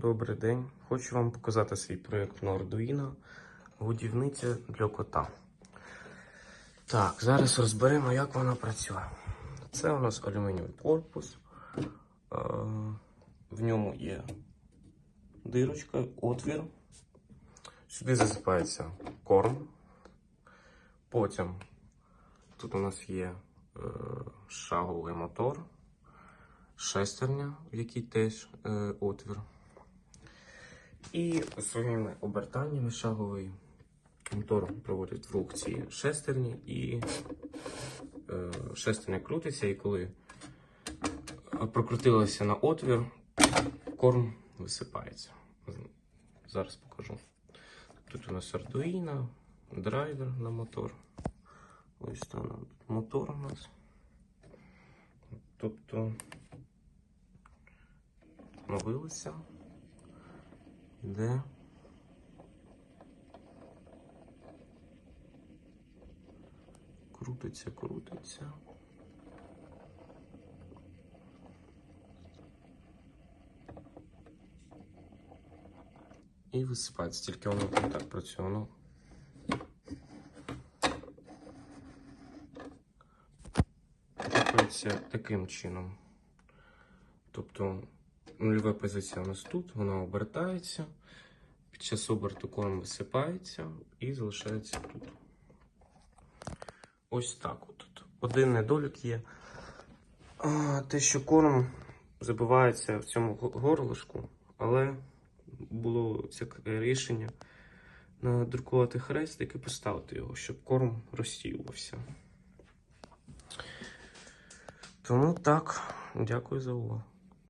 Добрий день. Хочу вам показати свій проєкт на Arduino Годівниця для кота. Так, зараз розберемо, як вона працює. Це у нас алюмінієвий корпус. Е, В ньому є дирочка, отвір. Сюди засипається корм. Потім тут у нас є е, шаговий мотор, шестерня, в якій теж е, отвір. І своїми обертаннями шаговий мотор проводить в рух ці шестерні і е, шестерня крутиться, і коли прокрутилася на отвір, корм висипається. Зараз покажу. Тут у нас Arduino, драйвер на мотор. Ось там мотор у нас. Тобто новилося. Іде. Крутиться, крутиться. І висипається, тільки воно так працює. Рухається таким чином. Тобто нульова позиція у нас тут, вона обертається. Під час оберту корм висипається і залишається тут. Ось так от. Один недолік є. А, те, що корм забивається в цьому го- горлишку, але було це рішення надрукувати хрестик і поставити його, щоб корм розсіювався. Тому так, дякую за увагу.